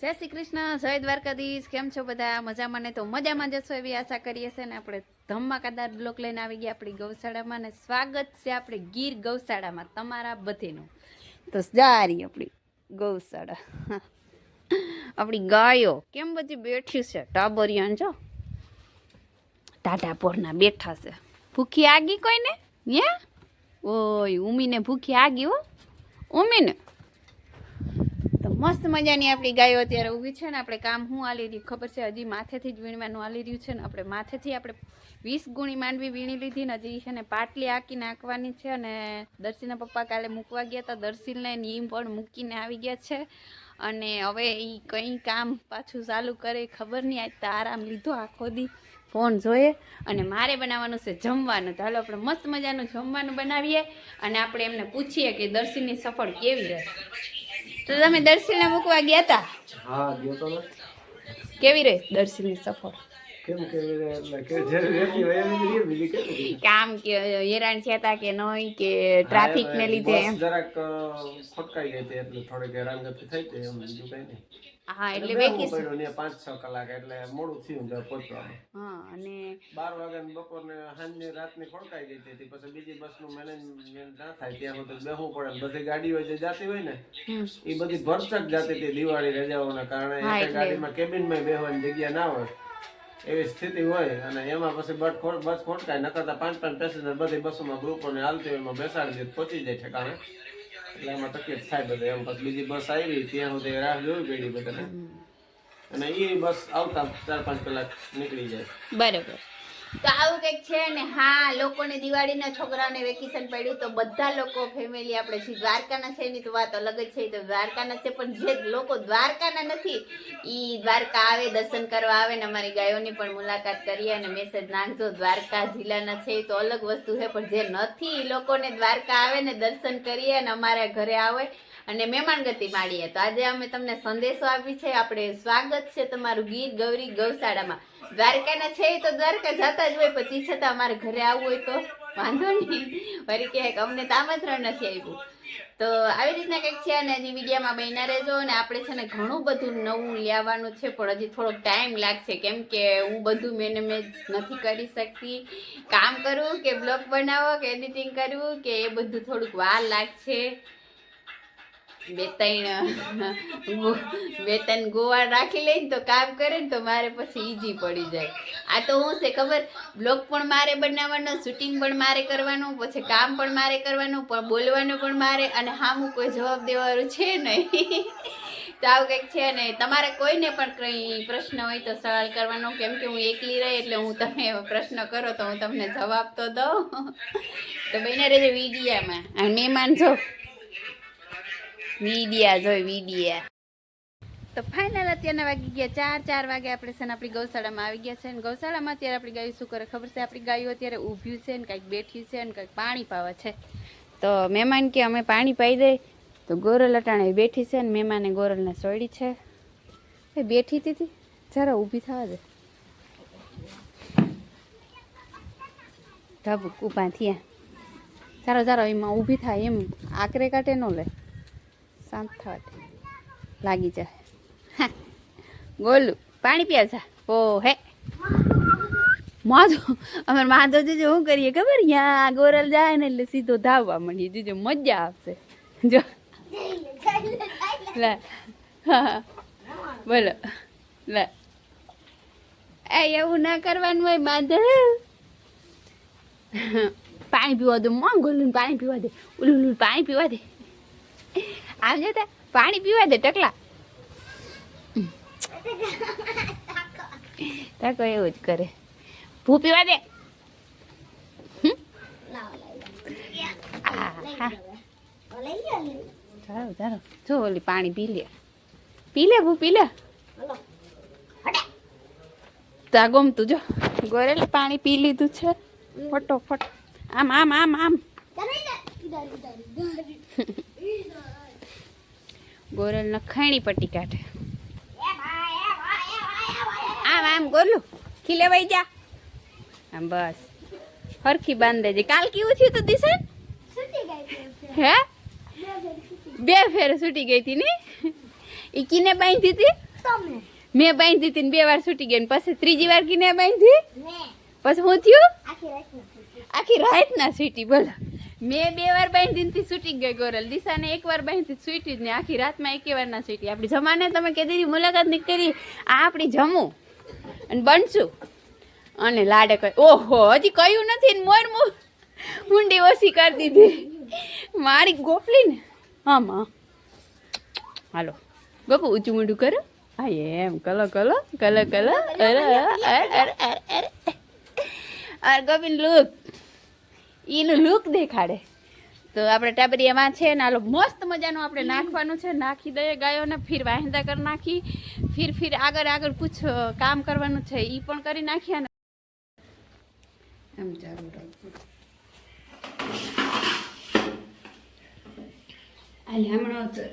જય શ્રી કૃષ્ણ, જય દ્વારકાધીશ, કેમ છો બધા? મજામાં ને તો મજામાં જશો એવી આશા કરીએ છીએ ને આપણે ધમાકાદાર બ્લોક લઈને આવી ગયા આપણી ગૌશાળામાં ને સ્વાગત છે આપણે ગીર ગૌશાળામાં તમારા બધીનું. તો સારી આપણી ગૌશાળા. આપણી ગાયો કેમ બધી બેઠી છે? ટાબરિયાન જો. ટાટા પોરના બેઠા છે. ભૂખી આગી કોઈને? યા ઓય, ઉમીને ભૂખી આગી હો. ઉમીને? મસ્ત મજાની આપણી ગાયો અત્યારે ઊભી છે ને આપણે કામ શું આલી રહ્યું? ખબર છે, હજી માથેથી જ વીણવાનું આલી રહ્યું છે ને આપણે માથેથી આપણે વીસ ગુણી માંડવી વીણી લીધી ને હજી છે ને પાટલી આકી નાખવાની છે અને દર્શીના પપ્પા કાલે મૂકવા ગયા હતા દર્શીને ને ઈ પણ મૂકીને આવી ગયા છે અને હવે એ કંઈ કામ પાછું ચાલુ કરે ખબર નહીં. આજ તો આરામ લીધો આખો દી ફોન જોઈએ અને મારે બનાવવાનું છે જમવાનું. હાલો આપણે મસ્ત મજાનું જમવાનું બનાવીએ અને આપણે એમને પૂછીએ કે દર્શીની સફળ કેવી રહે. તો તમે દર્શીને મૂકવા ગયા હતા હા ગયો તો કેવી રહી દર્શીની ની કેમ કે એટલે કે જે રહેતી હોય એવી જ રહે, બીજી કેમ રહે? કામ કે હેરાન થયા હતા કે નહીં કે ટ્રાફિક ને લીધે જરાક ફટકાઈ ગઈ હતી એટલે થોડીક હેરાનગતિ થઈ હતી એમ બીજું કઈ નહીં. હા એટલે બેહવું વેકેશન ને પાંચ છ કલાક એટલે મોડું થયું ત્યાં પહોંચવાનું. હા અને 12 વાગ્યા બપોરને સાંજની રાતની ખોટકાઈ ગઈ હતી પછી બીજી બસનું મેનેજમેન્ટ ના થાય ત્યાં તો બેસવું પડે બધી ગાડીઓ જે જાતી હોય ને એ બધી ભરચક જાતી હતી દિવાળી રજાઓના કારણે. એક. ગાડીમાં કેબિનમાં બેહવાની જગ્યા ના હોય. એવી સ્થિતિ હોય અને એમાં પછી બસ ખોટ બસ ખોટકાય નકરતા પાંચ પાંચ પેસેન્જર બધી બસોમાં ગ્રુપોને હાલતી હોય એમાં બેસાડી દે પહોંચી જાય ઠેકાણે. એટલે એમાં તકલીફ થાય બધે. એમ પછી બીજી બસ આવી ત્યાં સુધી રાહ જોવી પડી બધાને. અને એ બસ આવતા ચાર પાંચ કલાક નીકળી જાય. બરોબર. તો આવું કંઈક છે ને, હા, લોકોને દિવાળીના છોકરાઓને વેકેશન પડ્યું તો બધા લોકો ફેમિલી આપણે જે દ્વારકાના છે એની તો વાત અલગ જ છે. તો દ્વારકાના છે, પણ જે લોકો દ્વારકાના નથી એ દ્વારકા આવે, દર્શન કરવા આવે ને અમારી ગાયોની પણ મુલાકાત કરીએ અને મેસેજ નાખજો દ્વારકા જિલ્લાના છે એ તો અલગ વસ્તુ છે, પણ જે નથી એ લોકોને દ્વારકા આવે ને દર્શન કરીએ અને અમારા ઘરે આવે. અને મહેમાન ગતિ માણીએ તો આજે અમે તમને સંદેશો આપી છે. આપણે સ્વાગત છે તમારું ગીત ગૌરી ગૌશાળામાં. દ્વારકાના છે તો દ્વારકા જતા જ હોય પછી છતાં અમારે ઘરે આવવું હોય તો વાંધો નહીં. ફરી કહે કે અમને તો નથી આવ્યું તો આવી રીતના કંઈક છે અને હજી મીડિયામાં બહેના રહેજો અને આપણે છે ને ઘણું બધું નવું લેવાનું છે, પણ હજી થોડોક ટાઈમ લાગશે. કેમ કે હું બધું મેનેજ નથી કરી શકતી. કામ કરવું કે બ્લોગ બનાવો કે એડિટિંગ કરવું કે એ બધું થોડુંક વાર લાગશે. બે ત્રણ બે ત્રણ ગોવા રાખી લઈને તો કામ કરે ને તો મારે પછી ઈજી પડી જાય. આ તો હું છે ખબર? બ્લોગ પણ મારે બનાવવાનો, શૂટિંગ પણ મારે કરવાનું, પછી કામ પણ મારે કરવાનું, પણ બોલવાનું પણ મારે, અને હામું કોઈ જવાબ દેવાનું છે નહીં. તો આવું કંઈક છે ને તમારે કોઈને પણ કંઈ પ્રશ્ન હોય તો સવાલ કરવાનો, કેમ કે હું એકલી રહી એટલે હું તમે પ્રશ્ન કરો તો હું તમને જવાબ તો દઉં. તો બહેને રહેજો વિડીયામાં. મહેમાન જો વીડિયા જોઈ, વીડિયા. તો ફાઇનલ અત્યારના વાગી ગયા ચાર ચાર વાગે આપણે છે ને આપણી ગૌશાળામાં આવી ગયા છે ને ગૌશાળામાં અત્યારે આપણી ગાયું શું કરે ખબર છે? આપણી ગાયો અત્યારે ઊભ્યું છે ને કાંઈક બેઠી છે ને કંઈક પાણી પાવા છે. તો મહેમાન કે અમે પાણી પાઈ દઈ તો ગોરલ અટાણે બેઠી છે ને મહેમાને ગોરલને સોડી છે. એ બેઠી હતી જરા ઊભી થવા દે. ધબ ઊભા થયા. ચારો ચારો એમાં ઊભી થાય એમ. આકરે કાંટે ન લે. શાંત થવા દે. લાગી જાય ગોલું, પાણી પીયા જા. ઓ, હે. માધો, અમારે માધો જોજો શું કરીએ ખબર? યા ગોરલ જાય ને એટલે સીધો ધાવવા માંડીએ. જોજો મજા આવશે. જો. લે. બોલો. લે. એ, એવું ના કરવાનું હોય માધવ પાણી પીવા દે. મોં ગોલું પાણી પીવા દે. ઓલું પાણી પીવા દે. આવજો તા પાણી પીવા દે ટકલા તાકો એવું જ કરે. ભૂ પીવા દે. ચાલો ચાલો જો ઓલી પાણી પી લે. પી લે ભૂ પી લે. તા ગમતું જો. ગોરેલ પાણી પી લીધું છે. ફટોફટ. આમ આમ આમ આમ. ગોરલ નખાણી પટ્ટી કાઢે. આમ આમ ગોલું ખીલેવાઈ જા. આમ બસ. હરખી બાંધ દેજે કાલ કેવું થયું તું દિશન? હે? બે ફેર છૂટી ગઈ. હતી ને? એ કીને બાંધી હતી? મેં બાંધી હતી બે વાર છૂટી ગઈ ને પછી ત્રીજી વાર કીને બાંધી? પછી હું થયું? આખી રાત આખી રાત ના છૂટી બોલો મેં બે વાર બાંધી થી છૂટી ગઈ ગોરલ. દિશાને એક વાર બાંધી છૂટી જ ને આખી રાતમાં એક વાર ના છૂટી. આપણી જમાને તમે કીધી મુલાકાત નહીં કરી. આ આપણી જમું. અને બનશું. અને લાડે કહે ઓહો, હજી કહ્યું નથી ને મોર મુ ઊંડી ઓછી કરી દીધી. મારી ગોપલી ને. આમાં હાલો. ગોપુ ઊંચું મોઢું કરો. હા, એમ. કલો કલો કલો કલો અરે અરે અરે અરે. અરે ગોપીન લુક. એનું લુક દેખાડે. તો આપણે ટાબરિયામાં છે ને આલો મસ્ત મજાનું આપણે નાખવાનું છે. નાખી દઈએ ગાયોને ફીર વાહિંદા કરી નાખી. ફીર ફીર આગળ આગળ કુછ કામ કરવાનું છે એ પણ કરી નાખ્યા ને એમ ચાલુ રાખજો આલે હમણાં તો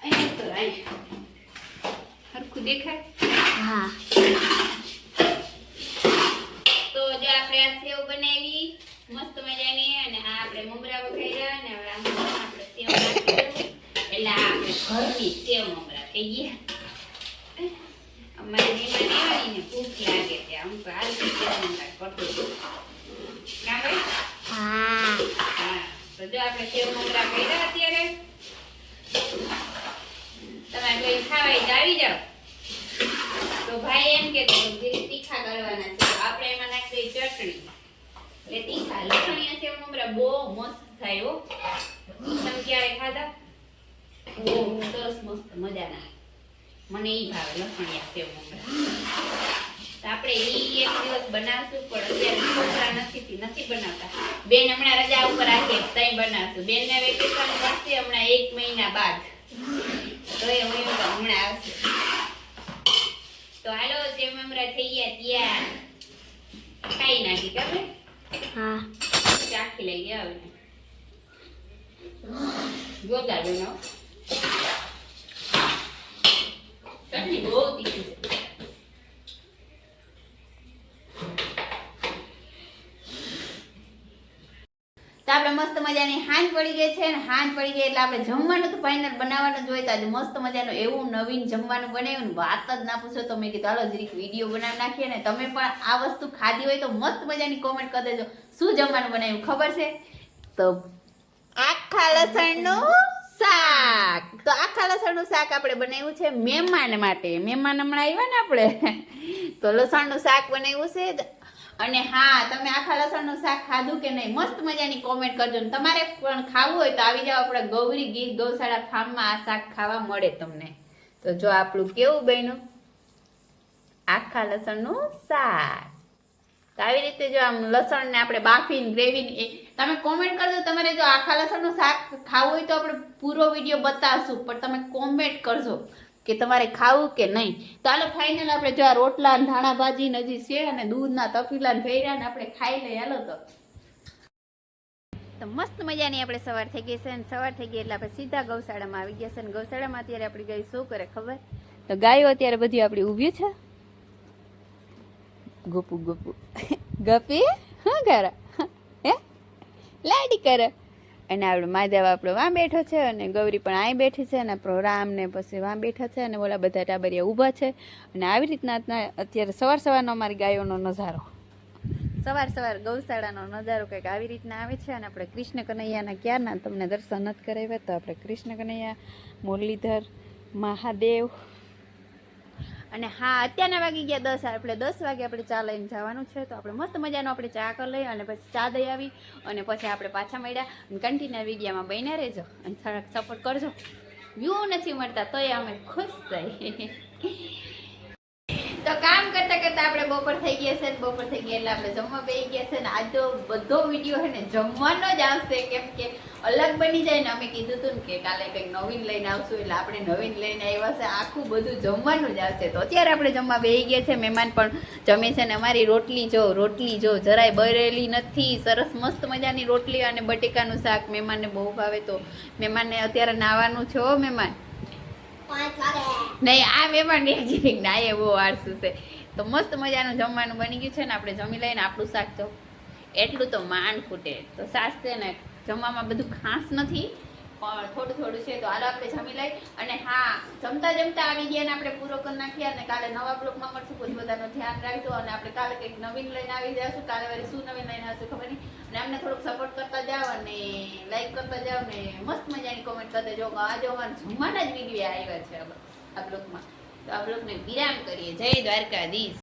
અહીંયા તો અહીંયા સરખું દેખાય? હા. આપણે આ સેવ બનાવી મસ્ત મજાની અને આ આપણે મમરા વઘાર્યા અને હવે આમાં આપણે સેવ નાખી દઉં. એટલે આ આપણે ઘરની સેવ મમરા થઈ ગયા અમારી મહેમાન આવી ને ભૂખ લાગે છે આમ તો હાલ સેવ મમરા કરતો કાં ભાઈ હા હા તો જો આપણે સેવ મમરા કર્યા અત્યારે તમારે કોઈ ખાવા હોય તો આવી જાઓ તો ભાઈ એમ કે તીખા કરવાના છે તો આપણે એમાં નાખી દઈએ ચટણી. એટલે તીખા લસણિયા સેવ મમરા બહુ મસ્ત થાય હો. તમે ક્યારે ખાધા? બહુ સરસ મસ્ત મજાના. મને ઈ ભાવે લસણિયા સેવ મમરા આપણે ઈ એક દિવસ બનાવશું, પણ અત્યારે નથી નથી બનાવતા. બેન હમણાં રજા ઉપર આખી તઈ બનાવશું. બેન ને વેકેશન પડશે હમણાં એક મહિના બાદ. તો એ હું હમણાં આવશે. તો હાલો સેવ મમરા થઈ ગયા, ત્યાં. ખાઈ નાખી કે હા ચાખી લઈ ગયા હવે જોરદાર બનાવો ચટણી બહુ તીખી છે તો આપણે મસ્ત મજાની હાંજ પડી ગઈ છે ને હાંજ પડી ગઈ એટલે આપણે જમવાનું તો ફાઇનલ બનાવવાનું જ હોય તો આજે મસ્ત મજાનું એવું નવીન જમવાનું બનાવ્યું વાત જ ના પૂછો તો મેં કીધું, હાલો, જરીક વીડિયો બનાવી નાખીએ ને તમે પણ આ વસ્તુ ખાધી હોય તો મસ્ત મજાની કોમેન્ટ કરી દેજો. શું જમવાનું બનાવ્યું ખબર છે? તો આખા લસણનું શાક. તો આખા લસણનું શાક આપણે બનાવ્યું છે મહેમાન માટે. મહેમાન હમણાં આવ્યા ને આપણે. તો લસણનું શાક બનાવ્યું છે. અને હા, તમે આખા લસણનું શાક ખાધું કે નહીં, મસ્ત મજાની કોમેન્ટ કરજો. ને તમારે પણ ખાવું હોય તો આવી જાઓ આપણે ગૌરી ગીર ગૌશાળા ફાર્મમાં આ શાક ખાવા મળે તમને. તો જો આપણું કેવું બન્યું? આખા લસણનું શાક. તો આવી રીતે જો આમ લસણને આપણે બાફીને, ગ્રેવીને તમે કોમેન્ટ કરજો, તમારે જો આખા લસણનું શાક ખાવું હોય તો આપણે પૂરો વીડિયો બતાવશું, પણ તમે કોમેન્ટ કરજો. કે તમારે ખાવું કે નહીં? તો હાલો ફાઇનલ આપણે જો આ રોટલા ને ધાણા ભાજી ને હજી છે અને દૂધના તપીલા ને ભેર્યા ને આપણે ખાઈ લઈએ. હાલો તો. તો મસ્ત મજાની આપણે સવાર થઈ ગઈ છે અને સવાર થઈ ગઈ એટલે આપણે સીધા ગૌશાળામાં આવી ગયા છે અને ગૌશાળામાં અત્યારે આપણી ગાય શું કરે ખબર? તો ગાયો અત્યારે બધી આપણી ઊભી છે. ગોપુ ગોપુ. ગપી હા કરે? હે? લાડી કરે. અને આપણે મહાદેવ આપણો વાં બેઠો છે અને ગૌરી પણ અહીં બેઠી છે અને આપણો ને પછી વાં બેઠા છે અને ઓલા બધા ટાબરિયા ઊભા છે. અને આવી રીતના અત્યારે સવાર સવારનો અમારી ગાયોનો નજારો. સવાર સવાર ગૌશાળાનો નજારો કંઈક આવી રીતના આવે છે અને આપણે કૃષ્ણ કનૈયાના ક્યારના તમને દર્શન નથી કરાવ્યા તો આપણે કૃષ્ણ કનૈયા મુરલીધર, મહાદેવ અને હા, અત્યારના વાગી ગયા દસ, આપણે દસ વાગે આપણે ચા લઈને જવાનું છે, તો આપણે મસ્ત મજાનો આપણે ચા કરી લઈએ અને પછી ચા દઈ આવી અને પછી આપણે પાછા મળ્યા. અને કન્ટિન્યુ વિડીયામાં બન્યા રહેજો અને થોડાક સપોર્ટ કરજો. વ્યૂ નથી મળતા, તોય અમે ખુશ થઈ. તો કામ કરતા કરતા આપણે બપોર થઈ ગયા છે બપોર થઈ ગયા એટલે આપણે જમવા બેસી ગયા છે ને આજ તો બધો વીડિયો છે ને જમવાનો જ આવશે કેમ કે અલગ બની જાય ને અમે કીધું હતું ને કે કાલે કંઈક નવીન લઈને આવશું એટલે આપણે નવીન લઈને આવ્યા છે. આખું બધું જમવાનું જ આવશે. તો અત્યારે આપણે જમવા બેસી ગયા છે. મહેમાન પણ જમે છે ને અમારી રોટલી જો રોટલી જો. જરાય બરેલી નથી. સરસ મસ્ત મજાની રોટલી અને બટેકાનું શાક મહેમાનને બહુ ભાવે. તો મહેમાનને અત્યારે નાવાનું છે હો મહેમાન? નહીં આ મહેમાન હજી ના એ બહુ આળસુ છે. તો મસ્ત મજાનું જમવાનું બની ગયું છે ને આપણે જમી લઈને આપણું શાક તો એટલું તો માંડ ફૂટે તો સાસ છે ને જમવામાં બધું ખાસ નથી, પણ થોડું થોડું છે તો હાલો આપણે જમી લઈ. અને હા, જમતા જમતા આવી ગયા ને આપણે પૂરો કરી નાખીએ અને કાલે નવા બ્લોગમાં મળશું, કોઈ બધાનું ધ્યાન રાખજો. અને આપણે કાલે કંઈક નવીન લઈને આવી જશું કાલે વારે શું નવીન લઈને આવશું ખબર નહીં. અને અમને થોડુંક સપોર્ટ કરતા જાઓ અને લાઈક કરતા જાઓ ને મસ્ત મજાની કોમેન્ટ કરતા જો આજે અમારે જમવાના જ વીડિયો આવ્યા છે આ બ્લોગમાં. તો આપ લોકોને વિરામ કરીએ. જય દ્વારકાધીશ.